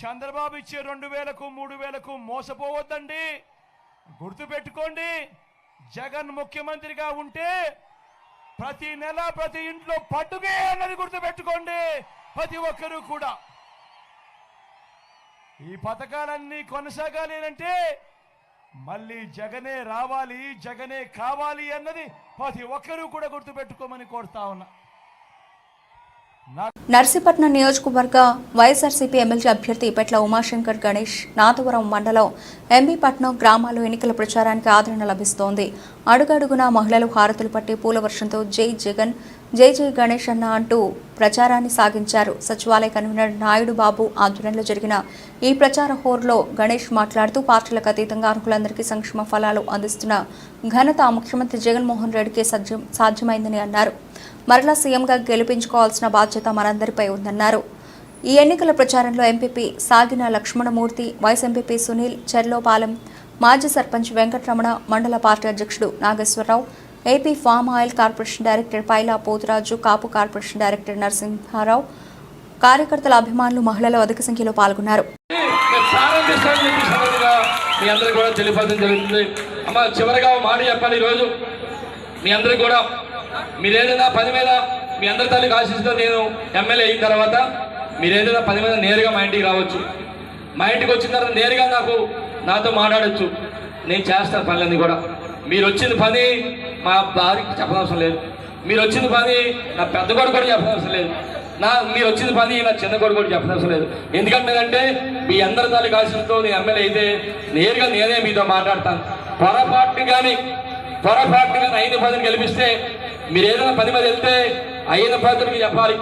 చంద్రబాబు ఇచ్చే రెండు వేలకు మూడు వేలకు మోసపోవద్దండి. గుర్తుపెట్టుకోండి జగన్ ముఖ్యమంత్రిగా ఉంటే ప్రతి నెల ప్రతి ఇంట్లో పట్టుకే అన్నది గుర్తుపెట్టుకోండి ప్రతి ఒక్కరూ కూడా. ఈ పథకాలన్నీ కొనసాగాలి అంటే మళ్ళీ జగనే రావాలి జగనే కావాలి అన్నది ప్రతి ఒక్కరూ కూడా గుర్తుపెట్టుకోమని కోరుతా ఉన్నా. నర్సీపట్నం నియోజకవర్గ వైఎస్ఆర్సీపీ ఎమ్మెల్యే అభ్యర్థి పెట్ల ఉమాశంకర్ గణేష్ నాథవరం మండలం ఎంబీపట్నం గ్రామాల్లో ఎన్నికల ప్రచారానికి ఆదరణ లభిస్తోంది. అడుగడుగునా మహిళలు హారతులు పట్టి పూల వర్షంతో జై జగన్ జై జై గణేష్ అన్న అంటూ ప్రచారాన్ని సాగించారు. సచివాలయ కన్వీనర్ నాయుడు బాబు ఆధ్వర్యంలో జరిగిన ఈ ప్రచార హోర్లో గణేష్ మాట్లాడుతూ పార్టీలకు అతీతంగా అర్హులందరికీ సంక్షేమ ఫలాలు అందిస్తున్న ఘనత ముఖ్యమంత్రి జగన్మోహన్ రెడ్డికే సజ్జం సాధ్యమైందని అన్నారు. మరలా సీఎంగా గెలిపించుకోవాల్సిన బాధ్యత మనందరిపై ఉందన్నారు. ఈ ఎన్నికల ప్రచారంలో ఎంపీపీ సాగిన లక్ష్మణమూర్తి వైస్ ఎంపీపీ సునీల్ చెర్లోపాలెం మాజీ సర్పంచ్ వెంకటరమణ మండల పార్టీ అధ్యక్షుడు Nageswara Rao AP palm oil corporation director Paila Poturaju Kapu corporation director Narasimha Rao కార్యకర్తల అభిమానులు మహిళలు అధిక సంఖ్యలో పాల్గొన్నారు. మీ అందరికీ కూడా తెలియపరచడం జరుగుతుంది. అమ్మ చివరిగా మాట చెప్పాలి ఈరోజు. మీ అందరికీ కూడా. మీరు పని మీద మీ అందరి తల్లికి ఆశిస్తూ నేను ఎమ్మెల్యే అయిన తర్వాత మీరు ఏదైనా పని మీద నేరుగా మా ఇంటికి రావచ్చు. మా ఇంటికి వచ్చిన తర్వాత నేరుగా నాకు నాతో మాట్లాడచ్చు. నేను చేస్తాను పనులన్నీ కూడా. మీరు వచ్చిన పని మా భార్యకి చెప్పనవసరం లేదు. మీరు వచ్చిన పని నా పెద్ద కొడుకు కూడా చెప్పనవసరం లేదు. నా మీరు వచ్చిన పని నా చిన్న కొడుకు కూడా చెప్పనవసరం లేదు. ఎందుకంటే మీ అందరి తాలూకు ఆశలతో నేను ఎమ్మెల్యే అయితే నేరుగా నేనే మీతో మాట్లాడతాను. పొరపాటు కానీ పొరపాటు కానీ అయిన పదిని గెలిపిస్తే మీరు ఏదైనా పది మంది వెళ్తే అయిన పద్ధతికి చెప్పాలి.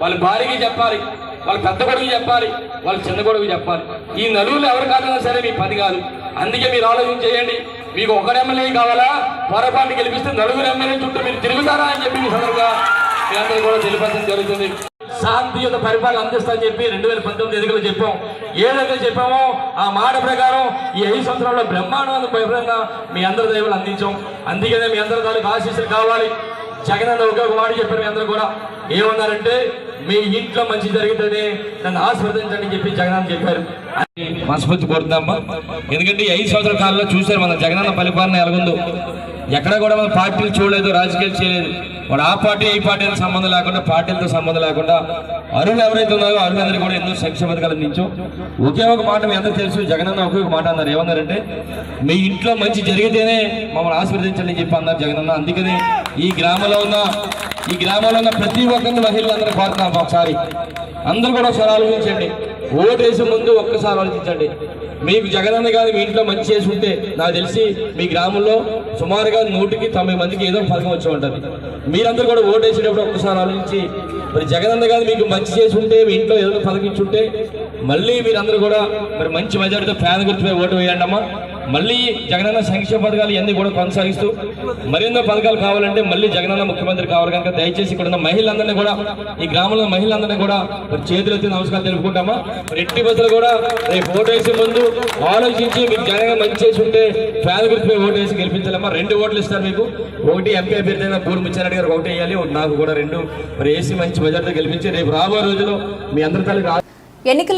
వాళ్ళ భార్యకి చెప్పాలి. వాళ్ళ పెద్ద కొడుకు చెప్పాలి. వాళ్ళ చిన్న కొడుకు చెప్పాలి. ఈ నలుగురు ఎవరు కాదన్నా సరే మీ పని కాదు. అందుకే మీరు ఆలోచన చేయండి. మీకు ఒకరు ఎమ్మెల్యే కావాలా? పొరపాటు గెలిపిస్తే నలుగురు ఎమ్మెల్యే చుట్టూ మీరు తిరుగుతారా అని చెప్పి మీ సందర్భంగా మీ అందరూ కూడా తెలియపరచడం జరుగుతుంది. శాంతియుత పరిపాలన అందిస్తా చెప్పి రెండు వేల పంతొమ్మిది ఎన్నికలు చెప్పాం. ఏదైతే చెప్పామో ఆ మాట ప్రకారం ఈ ఐదు సంవత్సరాల్లో బ్రహ్మాండమైన పరిపాలన మీ అందరి దైవాలు అందించాం. అందుకనే మీ అందరి దానికి ఆశీస్సులు కావాలి. జగన్ అన్న ఒకే ఒక మాట చెప్పారు మీ అందరూ కూడా. ఏమన్నారంటే మీ ఇంట్లో మంచి జరుగుతుంది నన్ను ఆశీర్వదించండి చెప్పి జగన్ చెప్పారు. అని మనస్ఫూర్తి కోరుతున్నామ్మా ఎందుకంటే ఐదు సంవత్సరాల కాలంలో చూశారు మన జగనన్న పరిపాలన ఎలాగుందో. ఎక్కడ కూడా మన పార్టీలు చూడలేదు రాజకీయాలు చేయలేదు. వాడు ఆ పార్టీ ఈ పార్టీ సంబంధం లేకుండా పార్టీలతో సంబంధం లేకుండా అరుణ్ ఎవరైతే ఉన్నారో అరుణందరూ కూడా ఎన్నో సంక్షేమ పథకాలు అందించాం ఒకే ఒక మాట మీ అందరూ తెలుసు జగనన్న ఒకే ఒక మాట అన్నారు. ఏమన్నారంటే మీ ఇంట్లో మంచి జరిగితేనే మమ్మల్ని ఆశీర్వదించండి చెప్పి అన్నారు జగనన్న. అందుకని ఈ గ్రామంలో ఉన్న ఈ గ్రామంలో ఉన్న ప్రతి ఒక్కరిని మహిళలందరూ కోరుతున్నాం ఒకసారి. అందరూ కూడా ఒకసారి ఆలోచించండి ఓటేసే ముందు ఒక్కసారి ఆలోచించండి. మీకు జగనన్న గారు మీ ఇంట్లో మంచి చేసి ఉంటే నాకు తెలిసి మీ గ్రామంలో సుమారుగా నూటికి తొంభై మందికి ఏదో ఒక పథకం వచ్చి ఉంటుంది. మీరందరూ కూడా ఓటేసేటప్పుడు ఒక్కసారి ఆలోచించి మరి జగనన్న గారు మీకు మంచి చేసి ఉంటే మీ ఇంట్లో ఏదో ఒక ఉంటే మళ్ళీ మీరందరూ కూడా మరి మంచి మెజారిటీతో ఫ్యాన్ గుర్తుపై ఓటు వేయండి అమ్మా మళ్ళీ జగనన్న సంక్షేమ పథకాలు ఇవన్నీ కూడా కొనసాగిస్తూ మరెన్నో పథకాలు కావాలంటే మళ్ళీ జగనన్న ముఖ్యమంత్రి కావాలి కనుక దయచేసి ఇక్కడ ఉన్న మహిళలందరినీ కూడా ఈ గ్రామంలో మహిళలందరినీ కూడా మరి చేతులు ఎత్తి నమస్కారం తెలుపుకుంటామా? మరి ఎట్టి బస్సులు కూడా రేపు ఓటు వేసే ముందు ఆలోచించి మీకు జగన్ మంచి చేసి ఉంటే ఫ్యాన్ గుర్తుపై ఓటు వేసి గెలిపించాలమ్మా. రెండు ఓట్లు ఇస్తారు మీకు. ఒకటి ఎంపీ అభ్యర్థి అయిన ముచ్చారెడ్డి గారు ఒకటి వేయాలి. ఒకటి నాకు కూడా రెండు. మరి ఏసీ మంచి మెజార్టీ గెలిపించి రేపు రాబోయే రోజుల్లో మీ అందరి తల్లి ఎన్నికల